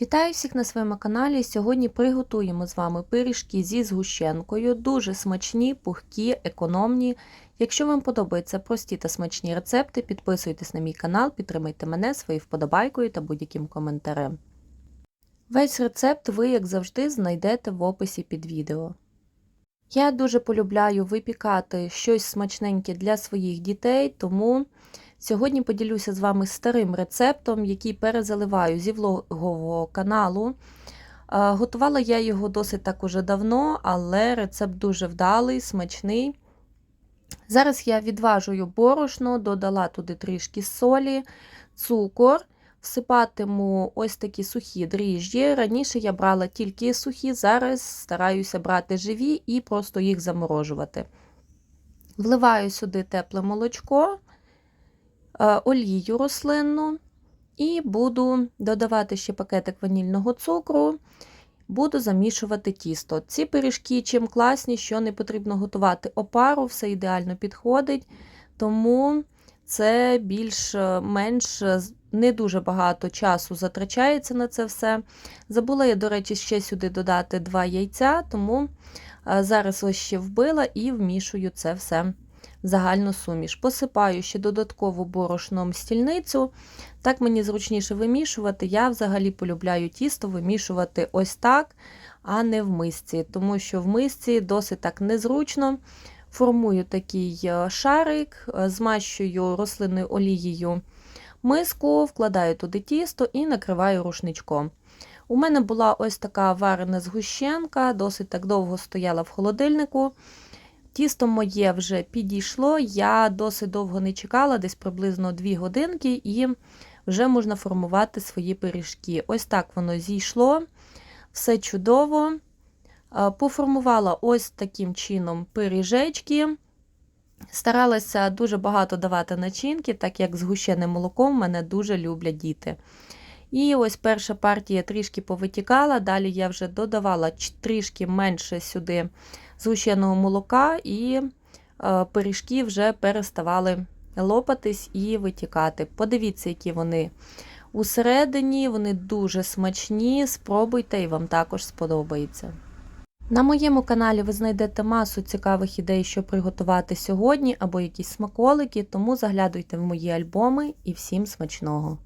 Вітаю всіх на своєму каналі. Сьогодні приготуємо з вами пиріжки зі згущенкою. Дуже смачні, пухкі, економні. Якщо вам подобаються прості та смачні рецепти, підписуйтесь на мій канал, підтримайте мене своєю вподобайкою та будь-яким коментарем. Весь рецепт ви, як завжди, знайдете в описі під відео. Я дуже полюбляю випікати щось смачненьке для своїх дітей, тому сьогодні поділюся з вами старим рецептом, який перезаливаю зі влогового каналу. Готувала я його досить так уже давно, але рецепт дуже вдалий, смачний. Зараз я відважую борошно, додала туди трішки солі, цукор. Всипатиму ось такі сухі дріжджі. Раніше я брала тільки сухі, зараз стараюся брати живі і просто їх заморожувати. Вливаю сюди тепле молочко, олію рослинну і буду додавати ще пакетик ванільного цукру, буду замішувати тісто. Ці пиріжки чим класні, що не потрібно готувати опару, все ідеально підходить, тому це більш-менш не дуже багато часу затрачається на це все. Забула я, до речі, ще сюди додати два яйця, тому зараз ось ще вбила і вмішую це все загальну суміш. Посипаю ще додатково борошном стільницю. Так мені зручніше вимішувати. Я взагалі полюбляю тісто вимішувати ось так, а не в мисці, тому що в мисці досить так незручно. Формую такий шарик, змащую рослинною олією миску, вкладаю туди тісто і накриваю рушничком. У мене була ось така варена згущенка, досить так довго стояла в холодильнику. Тісто моє вже підійшло, я досить довго не чекала, десь приблизно 2 годинки, і вже можна формувати свої пиріжки. Ось так воно зійшло, все чудово. Поформувала ось таким чином пиріжечки. Старалася дуже багато давати начинки, так як згущене молоком мене дуже люблять діти. І ось перша партія трішки повитікала, далі я вже додавала трішки менше сюди згущеного молока, і пиріжки вже переставали лопатись і витікати. Подивіться, які вони усередині, вони дуже смачні. Спробуйте, і вам також сподобається. На моєму каналі ви знайдете масу цікавих ідей, що приготувати сьогодні, або якісь смаколики, тому заглядуйте в мої альбоми і всім смачного!